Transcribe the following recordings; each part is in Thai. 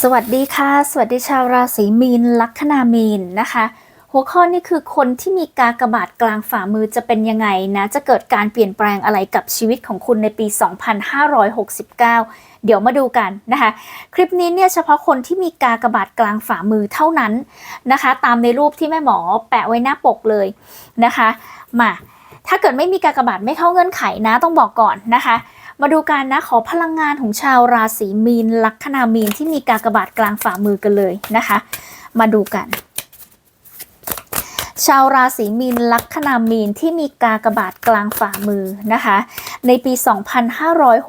สวัสดีค่ะ สวัสดีชาวราศีมีน ลัคนามีนนะคะ หัวข้อนี้คือคนที่มีกากบาทกลางฝ่ามือจะเป็นยังไงนะ จะเกิดการเปลี่ยนแปลงอะไรกับชีวิตของคุณในปี 2569 เดี๋ยวมาดูกันนะคะ คลิปนี้เนี่ยเฉพาะคนที่มีกากบาทกลางฝ่ามือเท่านั้นนะคะ ตามในรูปที่แม่หมอแปะไว้หน้าปกเลยนะคะ มา ถ้าเกิดไม่มีกากบาทไม่เข้าเงื่อนไขนะต้องบอกก่อนนะคะ มาดูกันนะขอพลังงานของชาวราศีมีน ลัคนามีนที่มีกากบาทกลางฝ่ามือกันเลยนะคะ มาดูกัน ชาวราศีมีน ลัคนามีนที่มีกากบาทกลางฝ่ามือนะคะ ในปี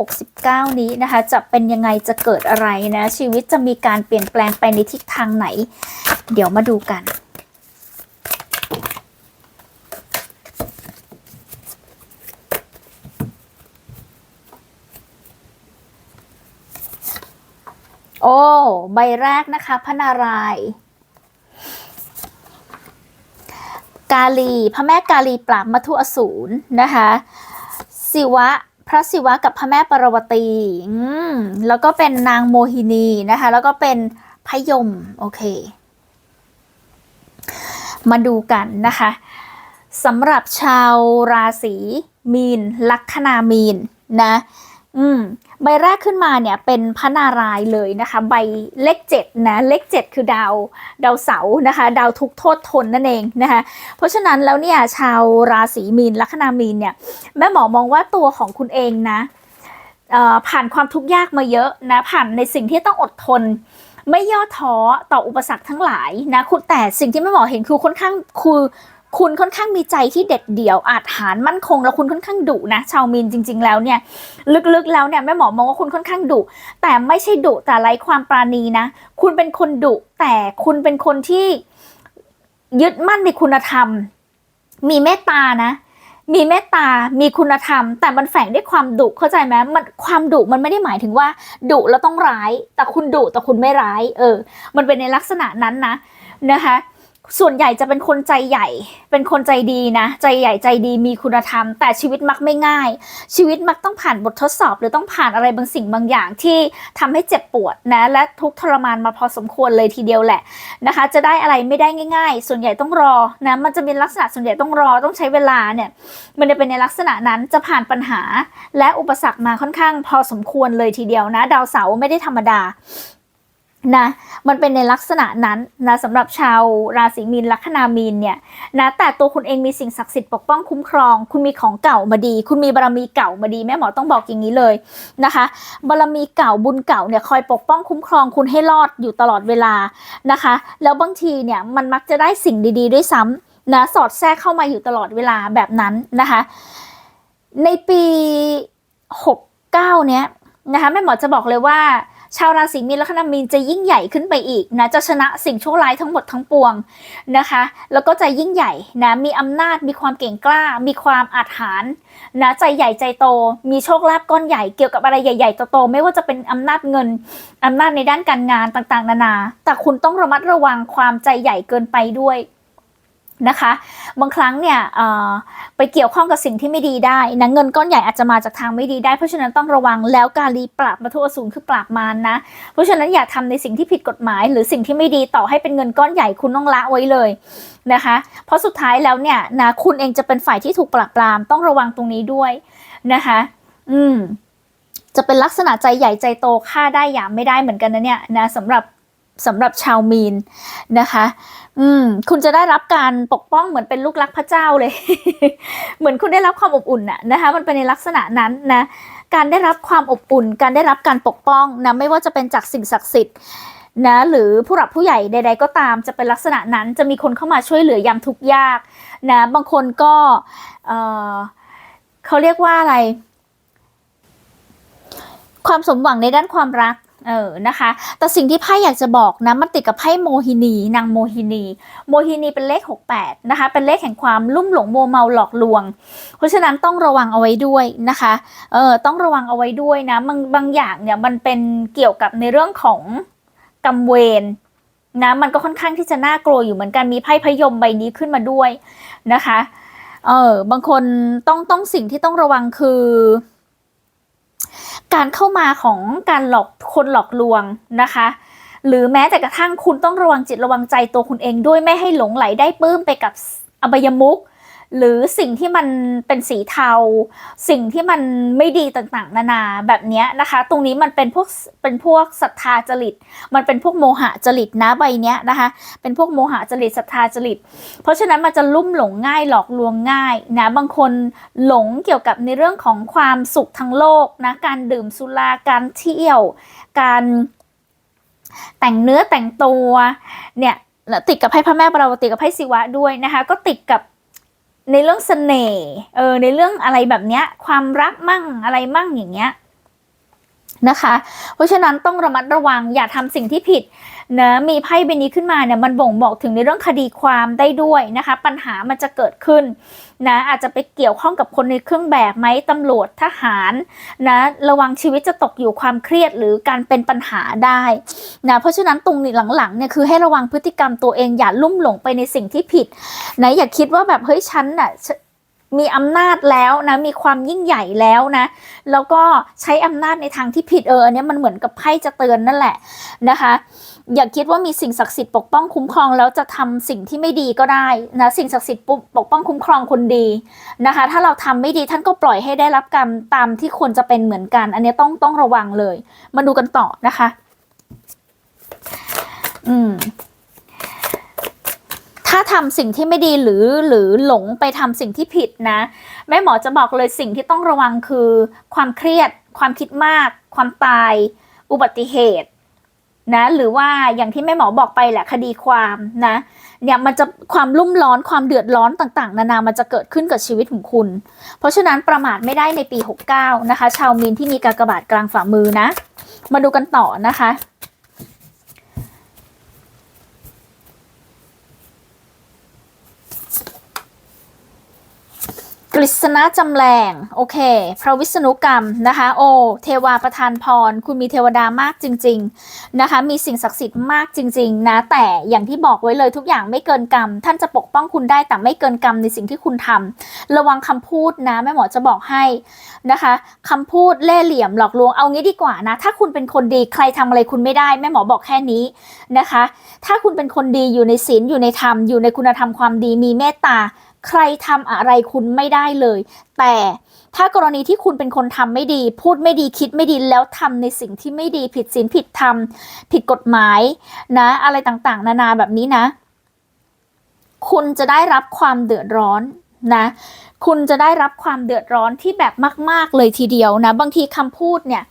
2569 นี้นะคะ จะเป็นยังไงจะเกิดอะไรนะ ชีวิตจะมีการเปลี่ยนแปลงไปในทิศทางไหน เดี๋ยวมาดูกัน โอ้ ใบแรกนะคะพระนารายณ์กาลีพระแม่กาลีปราบมัทุอสูรนะคะศิวะพระศิวะกับพระแม่ปรวตีอืมแล้วก็เป็นนางโมหินีนะคะแล้วก็เป็นพยมโอเค มาดูกันนะคะสำหรับชาวราศีมีน ลัคนามีนนะ อืมใบแรกขึ้นมาเนี่ยเป็นพระนารายณ์เลยนะคะ ใบเลขเจ็ดนะเลขเจ็ดคือดาวดาวเสาร์นะคะ ดาวทุกโทษทนนั่นเองนะคะเพราะฉะนั้นแล้วเนี่ยชาวราศีมีนลัคนามีนเนี่ยแม่หมอมองว่าตัวของคุณเองนะผ่านความทุกข์ยากมาเยอะนะผ่านในสิ่งที่ต้องอดทน ไม่ย่อท้อต่ออุปสรรคทั้งหลายนะคุณแต่สิ่งที่แม่หมอเห็นคือค่อนข้างคือ คุณค่อนข้างมีใจที่เด็ดเดี่ยวอาจหารมั่นคง แล้วคุณค่อนข้างดุนะ ชาวมีนจริง ๆ แล้วเนี่ยลึกๆแล้วเนี่ยแม่หมอมองว่าคุณค่อนข้างดุแต่ไม่ใช่ดุแต่ไร้ความปราณีนะ คุณเป็นคนดุแต่คุณเป็นคนที่ยึดมั่นในคุณธรรม มีเมตตานะมีเมตตา มีคุณธรรม แต่มันแฝงด้วยความดุ เข้าใจไหมมันความดุมันไม่ได้หมายถึงว่าดุแล้วต้องร้าย แต่คุณดุแต่คุณไม่ร้าย เออ มันเป็นในลักษณะนั้นนะนะคะ ส่วนใหญ่จะเป็นคนใจใหญ่ เป็นคนใจดีนะ ใจใหญ่ใจดีมีคุณธรรม แต่ชีวิตมักไม่ง่าย ชีวิตมักต้องผ่านบททดสอบ หรือต้องผ่านอะไรบางสิ่งบางอย่างที่ทำให้เจ็บปวดนะ และทุกทรมานมาพอสมควรเลยทีเดียวแหละนะคะ จะได้อะไรไม่ได้ง่าย ๆ ส่วนใหญ่ต้องรอนะ มันจะเป็นลักษณะส่วนใหญ่ต้องรอต้องใช้เวลาเนี่ย มันจะเป็นในลักษณะนั้นจะผ่านปัญหา และอุปสรรคมาค่อนข้างพอสมควรเลยทีเดียวนะ ดาวเสาร์ไม่ได้ธรรมดา นะมันเป็นในลักษณะนั้นนะสำหรับชาวราศีมีนลัคนามีนเนี่ยนะแต่ตัวคุณเองมีสิ่งศักดิ์สิทธิ์ปกป้องคุ้มครอง คุณมีของเก่ามาดี คุณมีบารมีเก่ามาดีแม่หมอต้องบอกอย่างนี้เลยนะคะบารมีเก่าบุญเก่าเนี่ยคอยปกป้องคุ้มครองคุณให้รอดอยู่ตลอดเวลานะคะ แล้วบางทีเนี่ยมันมักจะได้สิ่งดี ๆ ด้วยซ้ำนะสอดแทรกเข้ามาอยู่ตลอดเวลาแบบนั้นนะคะในปี 69เนี้ยนะคะแม่หมอจะบอกเลยว่า ชาวราศีมีนและคนามีนจะยิ่งใหญ่ขึ้นไปอีกนะจะชนะสิ่งชั่วร้ายทั้งหมดทั้งปวงนะคะ แล้วก็จะยิ่งใหญ่นะมีอำนาจมีความเก่งกล้า มีความอาถรรพ์นะใจใหญ่ใจโต มีโชคลาภก้อนใหญ่เกี่ยวกับอะไรใหญ่ๆโตๆไม่ว่าจะเป็นอำนาจเงินอำนาจในด้านการงานต่างๆ นานา แต่คุณต้องระมัดระวังความใจใหญ่เกินไปด้วย นะคะ บางครั้งเนี่ยไปเกี่ยวข้องกับสิ่งที่ไม่ดีได้นะเงินก้อนใหญ่อาจจะมาจากทางไม่ดีได้ เพราะฉะนั้นต้องระวังแล้วการรีปราบมาทุอสูรคือปราบมารนะเพราะฉะนั้นอย่าทำในสิ่งที่ผิดกฎหมาย หรือสิ่งที่ไม่ดีต่อให้เป็นเงินก้อนใหญ่คุณต้องละไว้เลยนะคะ เพราะสุดท้ายแล้วเนี่ยนะคุณเองจะเป็นฝ่ายที่ถูกปราบปรามต้องระวังตรงนี้ด้วยนะคะ อืมจะเป็นลักษณะใจใหญ่ใจโตฆ่าได้หยามไม่ได้เหมือนกันนะเนี่ยนะสำหรับ สำหรับชาวมีนนะคะ อืม คุณจะได้รับการปกป้องเหมือนเป็นลูกรักพระเจ้าเลย เหมือนคุณได้รับความอบอุ่นน่ะนะคะ มันเป็นในลักษณะนั้นนะ การได้รับความอบอุ่น การได้รับการปกป้องนะ ไม่ว่าจะเป็นจากสิ่งศักดิ์สิทธิ์นะหรือผู้หลักผู้ใหญ่ใด ๆ ก็ตามจะเป็นลักษณะนั้นจะมีคนเข้ามาช่วยเหลือยามทุกยากนะบางคนก็เออเขาเรียกว่าอะไร ความสมหวังในด้านความรัก เออนะคะ แต่สิ่งที่ไพ่อยากจะบอกนะมันติดกับไพ่โมหินีนางโมหินี โมหินีเป็นเลข 68 นะคะ เป็นเลขแห่งความลุ่มหลงโมเมาหลอกลวง เพราะฉะนั้นต้องระวังเอาไว้ด้วยนะคะเออต้องระวังเอาไว้ด้วยนะบางบางอย่างเนี่ยมันเป็นเกี่ยวกับในเรื่องของกรรมเวรนะมันก็ค่อนข้างที่จะน่ากลัวอยู่เหมือนกันมีไพ่พยมใบนี้ขึ้นมาด้วยนะคะเออบางคนต้องต้องสิ่งที่ต้องระวังคือ การเข้ามาของการหลอกคนหลอกลวงนะคะ หรือแม้แต่กระทั่งคุณต้องระวังจิตระวังใจตัวคุณเองด้วยไม่ให้หลงไหลได้ปื้มไปกับอบายมุข หรือสิ่งที่มันเป็นสีเทา สิ่งที่มันไม่ดีต่างๆ นานาแบบนี้นะคะ ตรงนี้มันเป็นพวกเป็นพวกศรัทธาจริต มันเป็นพวกโมหะจริตนะใบเนี้ยนะคะ เป็นพวกโมหะจริตศรัทธาจริต เพราะฉะนั้นมันจะลุ่มหลงง่ายหลอกลวงง่ายนะบางคนหลงเกี่ยวกับในเรื่องของความสุขทางโลกนะการดื่มสุราการเที่ยว การแต่งเนื้อแต่งตัวเนี่ยติดกับไพ่พระแม่ปราวติกับไพ่ศิวะด้วยนะคะ ก็ติดกับ ในเรื่องเสน่ห์เออในเรื่องอะไรแบบเนี้ย ความรักมั่งอะไรมั่งอย่างเงี้ย นะคะ เพราะฉะนั้นต้องระมัดระวังอย่าทำสิ่งที่ผิดนะมีไพ่ใบนี้ขึ้นมาเนี่ยมันบ่งบอกถึงในเรื่องคดีความได้ด้วยนะคะ ปัญหามันจะเกิดขึ้นนะอาจจะไปเกี่ยวข้องกับคนในเครื่องแบบไหมตำรวจทหารนะระวังชีวิตจะตกอยู่ความเครียดหรือการเป็นปัญหาได้นะเพราะฉะนั้นตรงนี้หลังๆเนี่ยคือให้ระวังพฤติกรรมตัวเองอย่าลุ่มหลงไปในสิ่งที่ผิดนะอย่าคิดว่าแบบเฮ้ยฉันน่ะ มีอำนาจแล้วนะมีความยิ่งใหญ่แล้วนะแล้วก็ใช้อำนาจในทางที่ผิดเอออันนี้มันเหมือนกับไพ่จะเตือนนั่นแหละนะคะอย่าคิดว่ามีสิ่งศักดิ์สิทธิ์ปกป้องคุ้มครองแล้วจะทำสิ่งที่ไม่ดีก็ได้นะสิ่งศักดิ์สิทธิ์ปกป้องคุ้มครองคนดีนะคะ ถ้าเราทำไม่ดีท่านก็ปล่อยให้ได้รับกรรมตามที่ควรจะเป็นเหมือนกัน อันนี้ต้องต้องระวังเลย มาดูกันต่อนะคะ อืม ถ้าทำสิ่งที่ไม่ดีหรือหรือหลงไปทำสิ่งที่ผิดนะแม่หมอจะบอกเลยสิ่งที่ต้องระวังคือ ความเครียด ความคิดมาก ความตาย อุบัติเหตุนะหรือว่าอย่างที่แม่หมอบอกไปแหละคดีความนะเนี่ยมันจะความรุ่มร้อนความเดือดร้อนต่าง ๆ นานามันจะเกิดขึ้นกับชีวิตของคุณ เพราะฉะนั้นประมาทไม่ได้ในปี 69 นะคะ ชาวมีนที่มีกากบาทกลางฝ่ามือนะ มาดูกันต่อนะคะ กฤษณะจำแรงโอเค พระวิษณุกรรมนะคะ โอ เทวาประทานพร คุณมีเทวดามากจริง ๆนะคะ มีสิ่งศักดิ์สิทธิ์มากจริง ๆ นะ แต่อย่างที่บอกไว้เลยทุกอย่างไม่เกินกรรม ท่านจะปกป้องคุณได้แต่ไม่เกินกรรมในสิ่งที่คุณทำระวังคำพูดนะแม่หมอจะบอกให้นะคะคำพูดเล่เหลี่ยมหลอกลวงเอางี้ดีกว่านะ ถ้าคุณเป็นคนดีใครทำอะไรคุณไม่ได้แม่หมอบอกแค่นี้นะคะ ถ้าคุณเป็นคนดีอยู่ในศีลอยู่ในธรรมอยู่ในคุณธรรมความดีมีเมตตา ใครทำอะไรคุณไม่ได้เลย แต่ถ้ากรณีที่คุณเป็นคนทำไม่ดี พูดไม่ดีคิดไม่ดีแล้วทำในสิ่งที่ไม่ดีผิดศีลผิดธรรมผิดกฎหมายนะ อะไรต่างๆ นานาแบบนี้นะ คุณจะได้รับความเดือดร้อนนะ คุณจะได้รับความเดือดร้อนที่แบบมาก ๆ เลยทีเดียวนะ บางทีคำพูดเนี่ย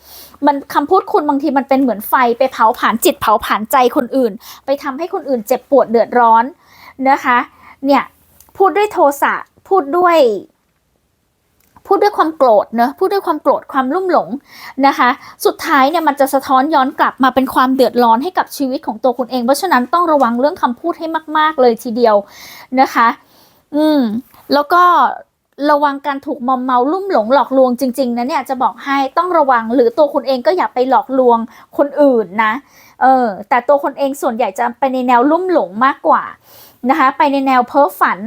มันคำพูดคุณบางทีมันเป็นเหมือนไฟไปเผาผลาญจิตเผาผลาญใจคนอื่น ไปทำให้คนอื่นเจ็บปวดเดือดร้อนนะคะ เนี่ย พูดด้วยโทสะพูดด้วย พูดด้วยความโกรธเนอะพูดด้วยความโกรธความรุ่มหลงนะคะ สุดท้ายเนี่ยมันจะสะท้อนย้อนกลับมาเป็นความเดือดร้อนให้กับชีวิตของตัวคุณเอง เพราะฉะนั้นต้องระวังเรื่องคำพูดให้มาก ๆ เลยทีเดียวนะคะ อืม แล้วก็ระวังการถูกมอมเมาลุ่มหลงหลอกลวงจริงๆนะเนี่ยจะบอกให้ต้องระวังหรือตัวคุณเองก็อย่าไปหลอกลวงคนอื่นนะ เออแต่ตัวคนเองส่วนใหญ่จะไปในแนวลุ่มหลงมากกว่า นะคะไปในแนวเพ้อฝัน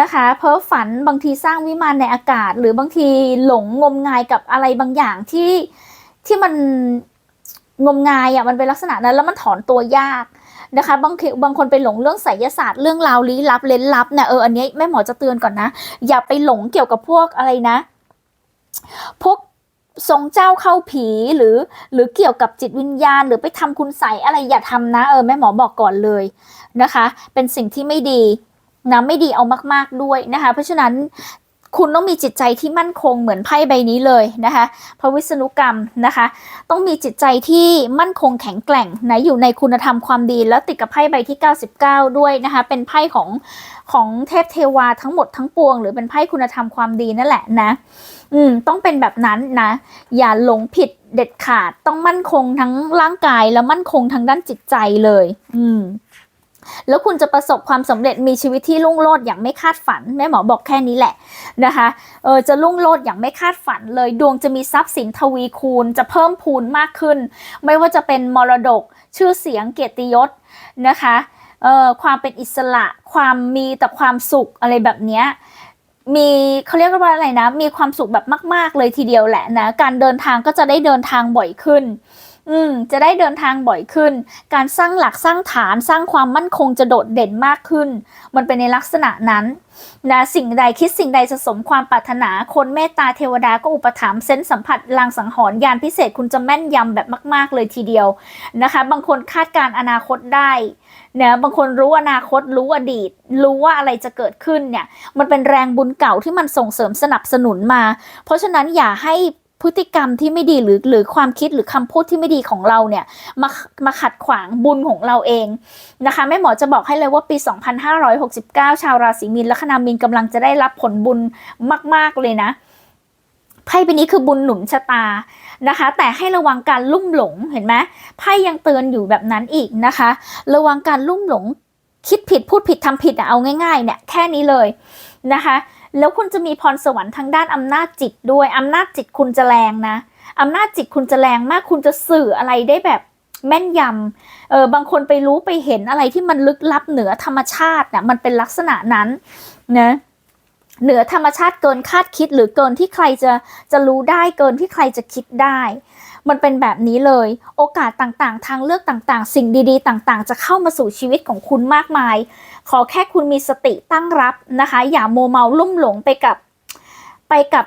นะคะเพ้อฝันบางทีสร้างวิมานในอากาศ หรือบางทีหลงงมงายกับอะไรบางอย่างที่ที่มันงมงายอะมันเป็นลักษณะนั้นแล้วมันถอนตัวยากนะคะบางทีบางคนไปหลงเรื่องไสยศาสตร์เรื่องราวลี้ลับเล้นลับเนี่ยเอออันนี้แม่หมอจะเตือนก่อนนะ อย่าไปหลงเกี่ยวกับพวกอะไรนะ พวกทรงเจ้าเข้าผีหรือ หรือเกี่ยวกับจิตวิญญาณ หรือไปทำคุณใสอะไรอย่าทำนะ เออแม่หมอบอกก่อนเลย นะคะ เป็นสิ่งที่ไม่ดีนะไม่ดีเอามาก ๆด้วยนะคะ เพราะฉะนั้นคุณต้องมีจิตใจที่มั่นคงเหมือนไพ่ใบนี้เลยนะคะพระวิษณุกรรมนะคะ ต้องมีจิตใจที่มั่นคงแข็งแกร่งนะอยู่ในคุณธรรมความดี แล้วติดกับไพ่ใบที่ 99 ด้วยนะคะ เป็นไพ่ของของเทพเทวาทั้งหมดทั้งปวง หรือเป็นไพ่คุณธรรมความดีนั่นแหละนะ อืมต้องเป็นแบบนั้นนะ อย่าหลงผิดเด็ดขาดต้องมั่นคงทั้งร่างกายแล้วมั่นคงทางด้านจิตใจเลย อืม แล้วคุณจะประสบความสำเร็จมีชีวิตที่รุ่งโรจน์อย่างไม่คาดฝัน แม่หมอบอกแค่นี้แหละนะคะเออจะรุ่งโรจน์อย่างไม่คาดฝันเลยดวงจะมีทรัพย์สินทวีคูณ จะเพิ่มพูนมากขึ้น ไม่ว่าจะเป็นมรดก ชื่อเสียงเกียรติยศนะคะเออความเป็นอิสระ ความมีแต่ความสุขอะไรแบบเนี้ยมีเขาเรียกว่าอะไรนะ มีความสุขแบบมาก ๆ เลยทีเดียวแหละนะ การเดินทางก็จะได้เดินทางบ่อยขึ้น อืม จะได้เดินทางบ่อยขึ้น การสร้างหลักสร้างฐานสร้างความมั่นคงจะโดดเด่นมากขึ้น มันเป็นในลักษณะนั้นนะสิ่งใดคิดสิ่งใดจะสมความปรารถนา คนเมตตาเทวดาก็อุปถัมภ์เซนส์สัมผัสลางสังหรณ์ยานพิเศษคุณจะแม่นยำแบบมาก ๆ เลยทีเดียวนะคะ บางคนคาดการณ์อนาคตได้นะบางคนรู้อนาคตรู้อดีต รู้ว่าอะไรจะเกิดขึ้นเนี่ย มันเป็นแรงบุญเก่าที่มันส่งเสริมสนับสนุนมา เพราะฉะนั้นอย่าให้ พฤติกรรมที่ไม่ดีหรือหรือความคิดหรือคำพูดที่ไม่ดีของเราเนี่ยมามาขัดขวางบุญของเราเองนะคะแม่หมอจะบอกให้เลยว่าปี 2569 ชาวราศีมีนและคนามีนกำลังจะได้รับผลบุญมาก ๆ เลยนะไพ่ใบนี้คือบุญหนุนชะตานะคะ แต่ให้ระวังการลุ่มหลงเห็นไหมไพ่ยังเตือนอยู่แบบนั้นอีกนะคะ ระวังการลุ่มหลงคิดผิดพูดผิดทำผิดอะเอาง่ายๆเนี่ยแค่นี้เลยนะคะ แล้วคุณจะมีพรสวรรค์ทางด้านอำนาจจิตด้วยอำนาจจิตคุณจะแรงนะอำนาจจิตคุณจะแรงมากคุณจะสื่ออะไรได้แบบแม่นยำเออบางคนไปรู้ไปเห็นอะไรที่มันลึกลับเหนือธรรมชาติน่ะมันเป็นลักษณะนั้นนะเหนือธรรมชาติเกินคาดคิดหรือเกินที่ใครจะจะรู้ได้เกินที่ใครจะคิดได้ มันเป็นแบบนี้เลย โอกาสต่างๆ ทางเลือกต่างๆ สิ่งดี ๆ ต่างๆ จะเข้ามาสู่ชีวิตของคุณมากมาย ขอแค่คุณมีสติตั้งรับนะคะ อย่าโมเมาลุ่มหลงไปกับไปกับ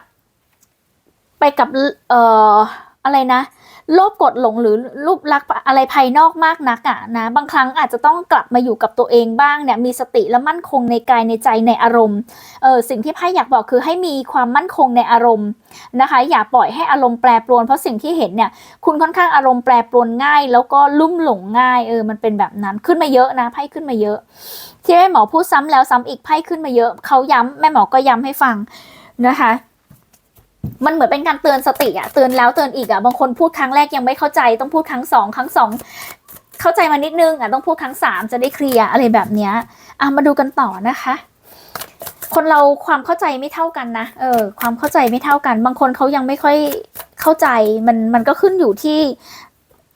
ไปกับเอ่ออะไรนะ โลภกดหลงหรือรูปลักษณ์อะไรภายนอกมากนักอะนะบางครั้งอาจจะต้องกลับมาอยู่กับตัวเองบ้างเนี่ยมีสติและมั่นคงในกายในใจในอารมณ์เออสิ่งที่ไพ่อยากบอกคือให้มีความมั่นคงในอารมณ์นะคะ อย่าปล่อยให้อารมณ์แปรปรวน เพราะสิ่งที่เห็นเนี่ยคุณค่อนข้างอารมณ์แปรปรวนง่าย แล้วก็ลุ่มหลงง่ายเออมันเป็นแบบนั้นขึ้นมาเยอะนะไพ่ขึ้นมาเยอะ ที่แม่หมอพูดซ้ำแล้วซ้ำอีกไพ่ขึ้นมาเยอะเขาย้ำแม่หมอก็ย้ำให้ฟังนะคะ มันเหมือนเป็นการเตือนสติอะเตือนแล้วเตือนอีกอะบางคนพูดครั้งแรกยังไม่เข้าใจต้องพูดครั้งสองครั้งสองเข้าใจมานิดนึงอะต้องพูดครั้งสามจะได้เคลียร์อะไรแบบเนี้ยอะมาดูกันต่อนะคะ คนเราความเข้าใจไม่เท่ากันนะเออความเข้าใจไม่เท่ากัน บางคนเขายังไม่ค่อยเข้าใจมันมันก็ขึ้นอยู่ที่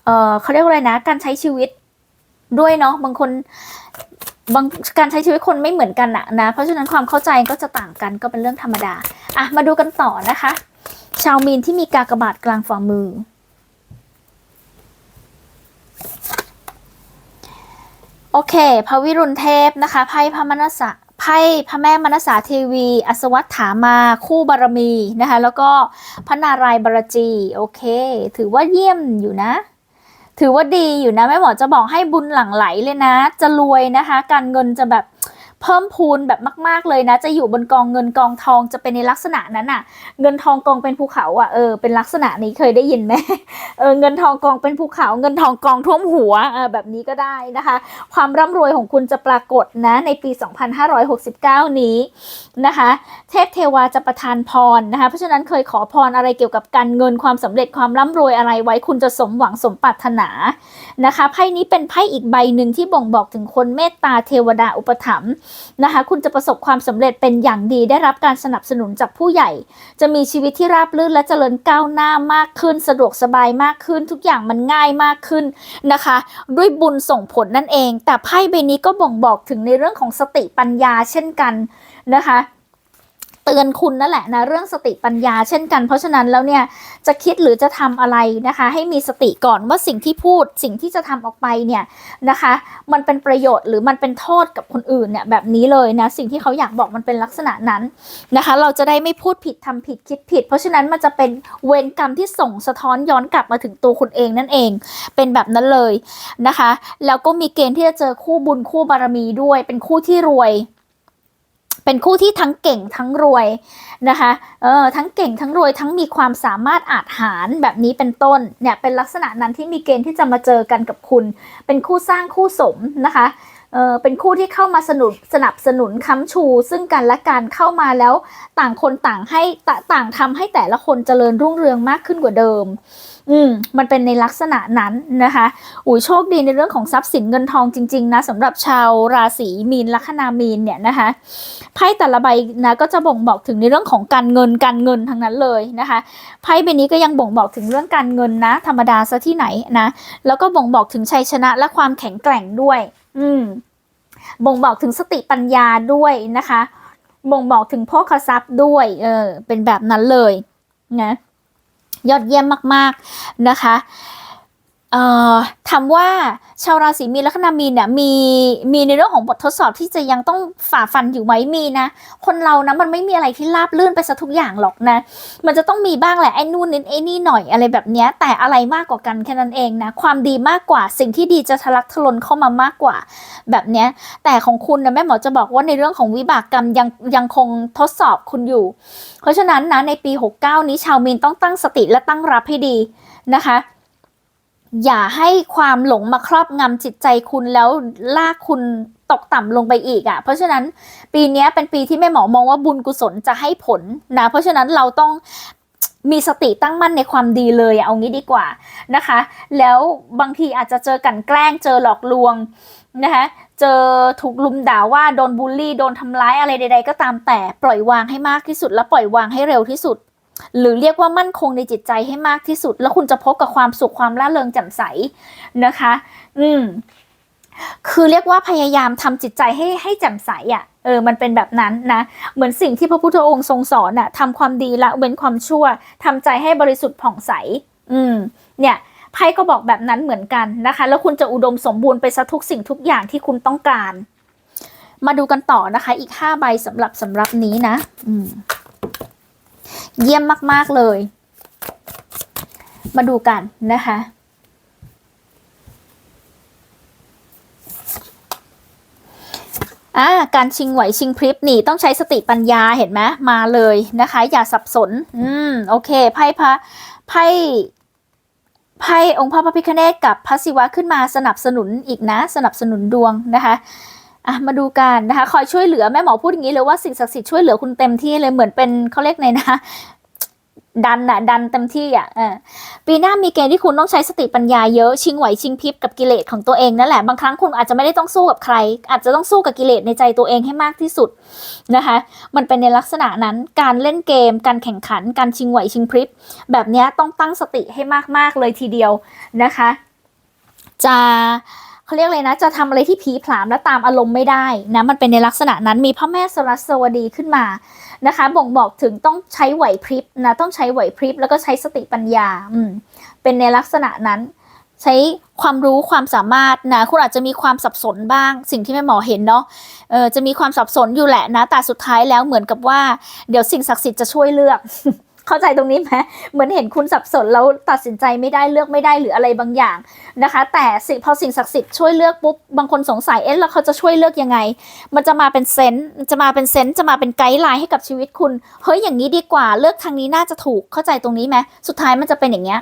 เออเขาเรียกว่าอะไรนะ การใช้ชีวิตด้วยเนาะบางคน บางการใช้ชีวิตคนไม่เหมือนกันอะนะ เพราะฉะนั้นความเข้าใจก็จะต่างกันก็เป็นเรื่องธรรมดา อะ มาดูกันต่อนะคะ ชาวมีนที่มีกากบาทกลางฝ่ามือ โอเค พระวิรุณเทพนะคะ ไพ่พระมนัสสะไพ่พระแม่มนัสสาเทวีอัศวัตถามา คู่บารมีนะคะ แล้วก็พระนารายณ์บารจี โอเค ถือว่าเยี่ยมอยู่นะ ถือว่าดีอยู่นะแม่หมอจะบอกให้บุญหลั่งไหลเลยนะ จะรวยนะคะ การเงินจะแบบ เพิ่มพูนแบบมาก ๆเลยนะ จะอยู่บนกองเงินกองทองจะเป็นในลักษณะนั้นอะเงินทองกองเป็นภูเขาอะเออเป็นลักษณะนี้เคยได้ยินไหมเออเงินทองกองเป็นภูเขา เงินทองกองท่วมหัวเออแบบนี้ก็ได้นะคะ ความร่ำรวยของคุณจะปรากฏนะในปี 2569 นี้นะคะ เทพเทวาจะประทานพรนะคะ เพราะฉะนั้นเคยขอพรอะไรเกี่ยวกับการเงินความสำเร็จความร่ำรวยอะไรไว้คุณจะสมหวังสมปรารถนานะคะไพ่นี้เป็นไพ่อีกใบหนึ่งที่บ่งบอกถึงคนเมตตาเทวดาอุปถัมภ์นะคะ คุณจะประสบความสำเร็จเป็นอย่างดีได้รับการสนับสนุนจากผู้ใหญ่ จะมีชีวิตที่ราบรื่นและเจริญก้าวหน้ามากขึ้น สะดวกสบายมากขึ้น ทุกอย่างมันง่ายมากขึ้นนะคะ ด้วยบุญส่งผลนั่นเอง แต่ไพ่ใบนี้ก็บ่งบอกถึงในเรื่องของสติปัญญาเช่นกันนะคะ เตือนคุณนั่นแหละนะเรื่องสติปัญญาเช่นกัน เพราะฉะนั้นแล้วเนี่ยจะคิดหรือจะทำอะไรนะคะ ให้มีสติก่อนว่าสิ่งที่พูดสิ่งที่จะทำออกไปเนี่ยนะคะ มันเป็นประโยชน์หรือมันเป็นโทษกับคนอื่นเนี่ยแบบนี้เลยนะสิ่งที่เขาอยากบอกมันเป็นลักษณะนั้นนะคะ เราจะได้ไม่พูดผิดทำผิดคิดผิด เพราะฉะนั้นมันจะเป็นเวรกรรมที่ส่งสะท้อนย้อนกลับมาถึงตัวคุณเองนั่นเอง เป็นแบบนั้นเลยนะคะ แล้วก็มีเกณฑ์ที่จะเจอคู่บุญคู่บารมีด้วย เป็นคู่ที่รวย เป็นคู่ที่ทั้งเก่งทั้งรวยนะคะเออทั้งเก่งทั้งรวยทั้งมีความสามารถอาจหารแบบนี้เป็นต้นเนี่ยเป็นลักษณะนั้นที่มีเกณฑ์ที่จะมาเจอกันกับคุณ เป็นคู่สร้างคู่สมนะคะเออเป็นคู่ที่เข้ามาสนุนสนับสนุนค้ำชู ซึ่งกันและการเข้ามาแล้วต่างคนต่างให้ตต่างทำให้แต่ละคนเจริญรุ่งเรืองมากขึ้นกว่าเดิม อืมมันเป็นในลักษณะนั้นนะคะอุ้ยโชคดีในเรื่องของทรัพย์สินเงินทองจริง ๆ นะสำหรับชาวราศีมีนลัคนามีนเนี่ยนะคะไพ่แต่ละใบนะก็จะบ่งบอกถึงในเรื่องของการเงินการเงินทั้งนั้นเลยนะคะไพ่ใบนี้ก็ยังบ่งบอกถึงเรื่องการเงินนะ ธรรมดาซะที่ไหนนะแล้วก็บ่งบอกถึงชัยชนะและความแข็งแกร่งด้วย อืมบ่งบอกถึงสติปัญญาด้วยนะคะ บ่งบอกถึงพ่อคทรัพย์ด้วย เออ เป็นแบบนั้นเลยนะ ยอดเยี่ยมมากๆนะคะ เอ่อถามว่าชาวราศีมีนลัคนามีนเนี่ยมีมีในเรื่องของบททดสอบที่จะยังต้องฝ่าฟันอยู่ไหมมีนะ คนเรานะมันไม่มีอะไรที่ราบลื่นไปซะทุกอย่างหรอกนะ มันจะต้องมีบ้างแหละไอ้นู่นนิดไอ้นี่หน่อยอะไรแบบนี้แต่อะไรมากกว่ากันแค่นั้นเองนะความดีมากกว่าสิ่งที่ดีจะทะลักทะลนเข้ามามากกว่า แบบนี้แต่ของคุณนะแม่หมอจะบอกว่าในเรื่องของวิบากกรรมยังยังคงทดสอบคุณอยู่ เพราะฉะนั้นนะในปี 69 นี้ชาวมีนต้องตั้งสติและตั้งรับให้ดีนะคะ อย่าให้ความหลงมาครอบงำจิตใจคุณแล้วลากคุณตกต่ำลงไปอีกอะ่ะ เพราะฉะนั้นปีนี้เป็นปีที่แม่หมอมองว่าบุญกุศลจะให้ผลนะ เพราะฉะนั้นเราต้องมีสติตั้งมั่นในความดีเลยอะเอางี้ดีกว่านะคะ แล้วบางทีอาจจะเจอกันแกล้งเจอหลอกลวงนะคะเจอถูกลุมด่าว่าโดนบูลลี่โดนทำร้ายอะไรใด ๆ ก็ตามแต่ปล่อยวางให้มากที่สุด และปล่อยวางให้เร็วที่สุด หรือเรียกว่ามั่นคงในจิตใจให้มากที่สุด แล้วคุณจะพบกับความสุขความร่าเริงแจ่มใสนะคะ อืม คือเรียกว่าพยายามทำจิตใจให้ให้แจ่มใสอะ่ะเออ มันเป็นแบบนั้นนะ เหมือนสิ่งที่พระพุทธองค์ทรงสอนอะ่ะทำความดีละเว้นความชั่วทำใจให้บริสุทธิ์ผ่องใส อืม เนี่ยไพ่ก็บอกแบบนั้นเหมือนกันนะคะ แล้วคุณจะอุดมสมบูรณ์ไปซะทุกสิ่งทุกอย่างที่คุณต้องการ มาดูกันต่อนะคะ อีกห้าใบสำหรับสำหรับนี้นะ อืม เยี่ยมมากๆเลย มาดูกันนะคะ อ่า การชิงไหวชิงพริบนี่ต้องใช้สติปัญญาเห็นไหมมาเลยนะคะ อย่าสับสน อืม โอเค ไพ่พระไพ่ไพ่องค์พระพระพิฆเนศกับพระศิวะขึ้นมาสนับสนุนอีกนะ สนับสนุนดวงนะคะ อะมาดูกันนะคะคอยช่วยเหลือแม่หมอพูดอย่างนี้เลยว่าสิ่งศักดิ์สิทธิ์ช่วยเหลือคุณเต็มที่เลยเหมือนเป็นเขาเรียกไงนะดันอะดันเต็มที่อะออปีหน้ามีเกณฑ์ที่คุณต้องใช้สติปัญญาเยอะชิงไหวชิงพริบกับกิเลสของตัวเองนั่นแหละบางครั้งคุณอาจจะไม่ได้ต้องสู้กับใคร อาจจะต้องสู้กับกิเลสในใจตัวเองให้มากที่สุดนะคะ มันเป็นในลักษณะนั้นการเล่นเกม การแข่งขัน การชิงไหวชิงพริบแบบนี้ต้องตั้งสติให้มากๆเลยทีเดียวนะคะ จะ เขาเรียกเลยนะ จะทำอะไรที่ผีผลามและตามอารมณ์ไม่ได้นะมันเป็นในลักษณะนั้นมีพระแม่สรัสวดีขึ้นมานะคะ บ่งบอกถึงต้องใช้ไหวพริบนะต้องใช้ไหวพริบแล้วก็ใช้สติปัญญาอืมเป็นในลักษณะนั้น ใช้ความรู้ความสามารถนะคุณอาจจะมีความสับสนบ้าง สิ่งที่แม่หมอเห็นเนาะเออจะมีความสับสนอยู่แหละนะแต่สุดท้ายแล้วเหมือนกับว่า เดี๋ยวสิ่งศักดิ์สิทธิ์จะช่วยเลือก เข้าใจตรงนี้ไหมเหมือนเห็นคุณสับสนแล้วตัดสินใจไม่ได้เลือกไม่ได้หรืออะไรบางอย่างนะคะ แต่สิพอสิ่งศักดิ์สิทธิ์ช่วยเลือกปุ๊บบางคนสงสัยเอ๊ะแล้วเขาจะช่วยเลือกยังไง มันจะมาเป็นเซนต์จะมาเป็นเซนต์จะมาเป็นไกด์ไลน์ให้กับชีวิตคุณเฮ้ยอย่างนี้ดีกว่าเลือกทางนี้น่าจะถูกเข้าใจตรงนี้ไหมสุดท้ายมันจะเป็นอย่างเงี้ย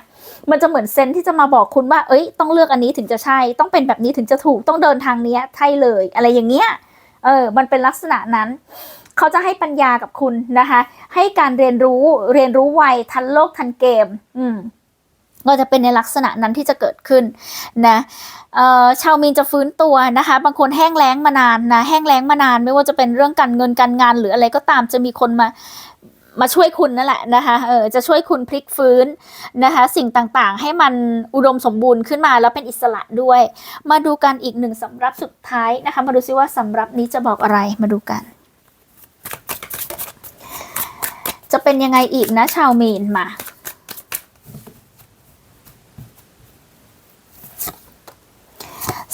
มันจะเหมือนเซนส์ที่จะมาบอกคุณว่า เอ้ย ต้องเลือกอันนี้ถึงจะใช่ ต้องเป็นแบบนี้ถึงจะถูก ต้องเดินทางเนี้ยใช่เลย อะไรอย่างเงี้ย เออ มันเป็นลักษณะนั้น เขาจะให้ปัญญากับคุณนะคะ ให้การเรียนรู้เรียนรู้ไวทันโลกทันเกม อืมก็จะเป็นในลักษณะนั้นที่จะเกิดขึ้นนะเอ่อชาวมีนจะฟื้นตัวนะคะ บางคนแห้งแล้งมานานนะแห้งแล้งมานาน ไม่ว่าจะเป็นเรื่องการเงินการงานหรืออะไรก็ตามจะมีคนมามาช่วยคุณนั่นแหละนะคะเออจะช่วยคุณพลิกฟื้นนะคะ สิ่งต่างๆ ให้มันอุดมสมบูรณ์ขึ้นมาแล้วเป็นอิสระด้วย มาดูกันอีกหนึ่งสำรับสุดท้ายนะคะ มาดูซิว่าสำรับนี้จะบอกอะไรมาดูกัน จะเป็นยังไงอีกนะชาวมีนมา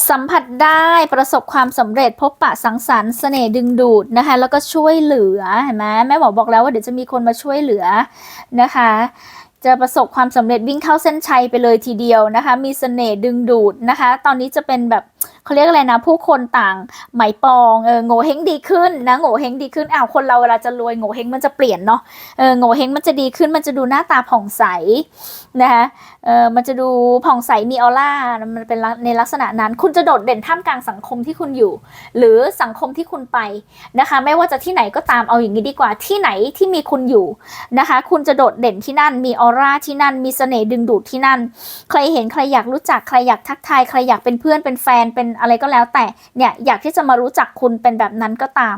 สัมผัสได้ประสบความสำเร็จพบปะสังสรรค์เสน่ห์ดึงดูดนะคะ แล้วก็ช่วยเหลือเห็นไหมแม่บอกบอกแล้วว่าเดี๋ยวจะมีคนมาช่วยเหลือนะคะจะประสบความสำเร็จวิ่งเข้าเส้นชัยไปเลยทีเดียวนะคะ มีเสน่ห์ดึงดูดนะคะ ตอนนี้จะเป็นแบบ เขาเรียกอะไรนะ ผู้คนต่างไหมปองเออโง่เฮงดีขึ้นนะโง่เฮงดีขึ้นอ้าวคนเราเวลาจะรวยโง่เฮงมันจะเปลี่ยนเนาะเออโง่เฮงมันจะดีขึ้นมันจะดูหน้าตาผ่องใสนะคะเออมันจะดูผ่องใสมีออร่ามันเป็นในลักษณะนั้น คุณจะโดดเด่นท่ามกลางสังคมที่คุณอยู่ หรือสังคมที่คุณไปนะคะ ไม่ว่าจะที่ไหนก็ตามเอาอย่างนี้ดีกว่าที่ไหนที่มีคุณอยู่นะคะ คุณจะโดดเด่นที่นั่น มีออร่าที่นั่น มีเสน่ห์ดึงดูดที่นั่น ใครเห็นใครอยากรู้จักใครอยากทักทายใครอยากเป็นเพื่อนเป็นแฟนเป็นอะไรก็แล้วแต่เนี่ยอยากที่จะมารู้จักคุณเป็นแบบนั้นก็ตาม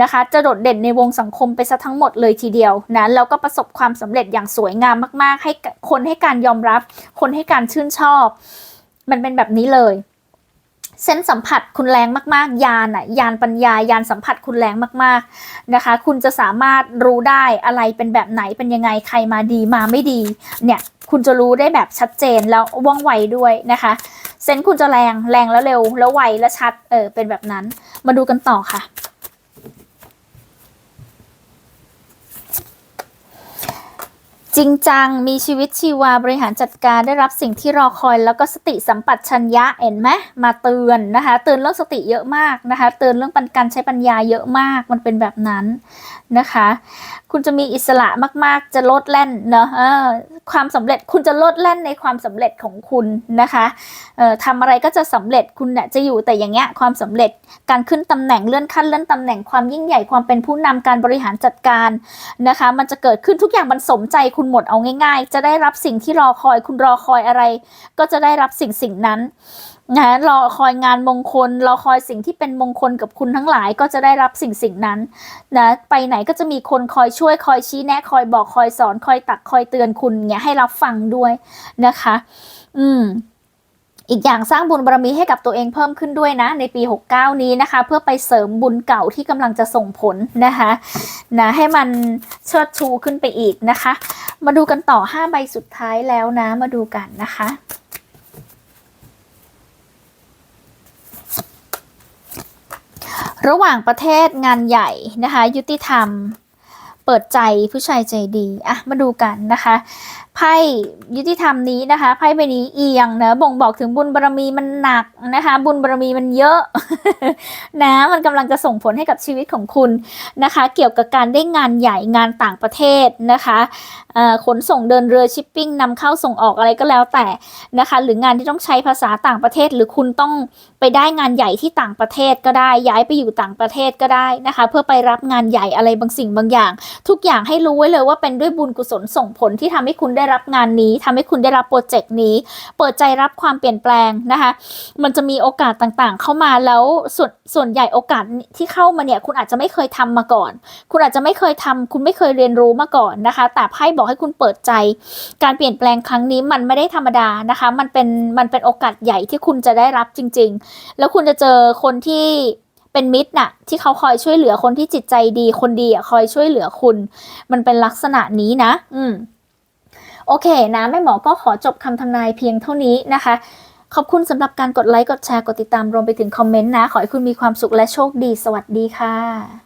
นะคะ จะโดดเด่นในวงสังคมไปซะทั้งหมดเลยทีเดียวนะแล้วก็ประสบความสำเร็จอย่างสวยงามมาก ๆ ให้คนให้การยอมรับ คนให้การชื่นชอบ มันเป็นแบบนี้เลย เซนส์สัมผัสคุณแรงมากๆ ยานอะยานปัญญายานสัมผัสคุณแรงมากๆนะคะ คุณจะสามารถรู้ได้อะไรเป็นแบบไหนเป็นยังไงใครมาดีมาไม่ดี เนี่ยคุณจะรู้ได้แบบชัดเจนแล้วว่องไวด้วยนะคะเซนส์คุณจะแรงแรงแล้วเร็วแล้วไวและชัดเออเป็นแบบนั้น มาดูกันต่อค่ะ จริงจัง มีชีวิตชีวาบริหารจัดการได้รับสิ่งที่รอคอย แล้วก็สติสัมปชัญญะเห็นไหมมาเตือนนะคะเตือนเรื่องสติเยอะมากนะคะเตือนเรื่องปัญการใช้ปัญญาเยอะมากมันเป็นแบบนั้นนะคะ คุณจะมีอิสระมากๆ จะลดแล่นเนาะความสำเร็จคุณจะลดแล่นในความสำเร็จของคุณนะคะเอ่อทำอะไรก็จะสำเร็จคุณเนี่ยจะอยู่แต่อย่างเงี้ยความสำเร็จการขึ้นตำแหน่งเลื่อนขั้นเลื่อนตำแหน่งความยิ่งใหญ่ความเป็นผู้นำการบริหารจัดการนะคะ มันจะเกิดขึ้นทุกอย่างมันสมใจคุณณหมดเอาง่าย ๆ จะได้รับสิ่งที่รอคอย คุณรอคอยอะไร ก็จะได้รับสิ่งสิ่งนั้นนะรอคอยงานมงคลรอคอยสิ่งที่เป็นมงคลกับคุณทั้งหลายก็จะได้รับสิ่งสิ่งนั้นนะไปไหนก็จะมีคนคอยช่วยคอยชี้แนะคอยบอกคอยสอนคอยตักคอยเตือนคุณเนี่ยให้รับฟังด้วยนะคะ อืม อีกอย่างสร้างบุญบารมีให้กับตัวเองเพิ่มขึ้นด้วยนะ ในปี 69 นี้นะคะ เพื่อไปเสริมบุญเก่าที่กำลังจะส่งผลนะคะนะให้มันเชิดชูขึ้นไปอีกนะคะ มาดูกันต่อ 5 ใบสุดท้ายแล้วนะ มาดูกันนะคะระหว่างประเทศงานใหญ่นะคะ ยุติธรรม เปิดใจผู้ชายใจดี อะ มาดูกันนะคะไพ่ยุติธรรมนี้นะคะไพ่ใบนี้เอียงนะบ่งบอกถึงบุญบารมีมันหนักนะคะ บุญบารมีมันเยอะนะมันกำลังจะส่งผลให้กับชีวิตของคุณนะคะ เกี่ยวกับการได้งานใหญ่งานต่างประเทศนะคะขนส่งเดินเรือชิปปิ้งนำเข้าส่งออกอะไรก็แล้วแต่นะคะหรืองานที่ต้องใช้ภาษาต่างประเทศ หรือคุณต้องไปได้งานใหญ่ที่ต่างประเทศก็ได้ย้ายไปอยู่ต่างประเทศก็ได้นะคะ เพื่อไปรับงานใหญ่อะไรบางสิ่งบางอย่าง ทุกอย่างให้รู้ไว้เลยว่าเป็นด้วยบุญกุศลส่งผลที่ทำให้คุณได้ได้รับงานนี้ทำให้คุณได้รับโปรเจกต์นี้ เปิดใจรับความเปลี่ยนแปลงนะคะ มันจะมีโอกาสต่างๆ เข้ามาแล้วส่วนส่วนใหญ่โอกาสที่เข้ามาเนี่ยคุณอาจจะไม่เคยทำมาก่อน คุณอาจจะไม่เคยทำคุณไม่เคยเรียนรู้มาก่อนนะคะ แต่ไพ่บอกให้คุณเปิดใจ การเปลี่ยนแปลงครั้งนี้มันไม่ได้ธรรมดานะคะ มันเป็นมันเป็นโอกาสใหญ่ที่คุณจะได้รับจริง ๆ แล้วคุณจะเจอคนที่เป็นมิตรน่ะที่เขาคอยช่วยเหลือคนที่จิตใจดีคนดีอะคอยช่วยเหลือคุณ มันเป็นลักษณะนี้นะ อืม โอเคนะแม่หมอก็ขอจบคำทำนายเพียงเท่านี้นะคะ ขอบคุณสำหรับการกดไลค์ กดแชร์ กดติดตามรวมไปถึงคอมเมนต์นะ ขอให้คุณมีความสุขและโชคดี สวัสดีค่ะ